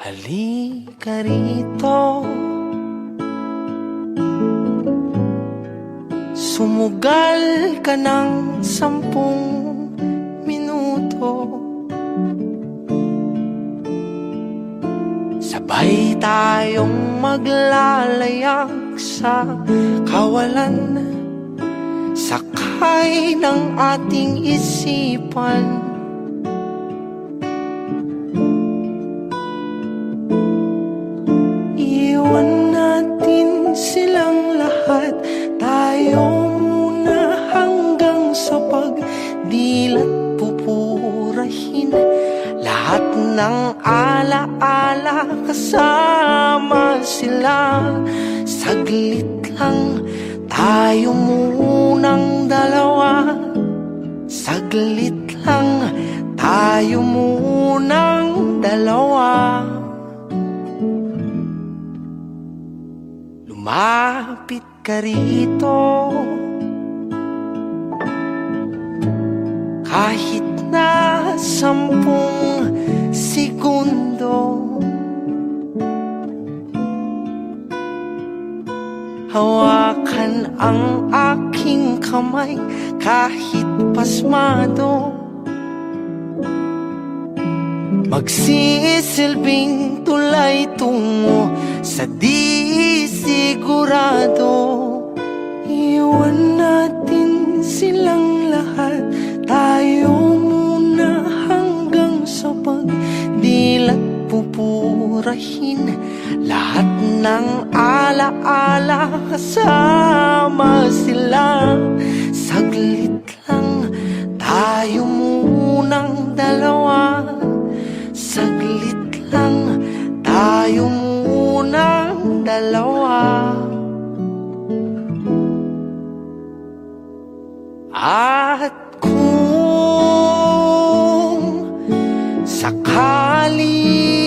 Halika rito. Sumugal ka ng sampung minuto. Sabay tayong maglalayag sa kawalan. Sakay ng ating isipan ng alaala kasama sila. Saglit lang tayo munang dalawa. Saglit lang tayo munang dalawa. Lumapit ka rito. Kahit na sampung segundo. Hawakan ang aking kamay kahit pasmado. Magsisilbing tulay tungo sa di sigurado. Iwan natin silang pupurahin Lahat ng alaala kasama sila. Saglit lang tayo munang dalawa. Saglit lang tayo munang dalawa. At kung sakali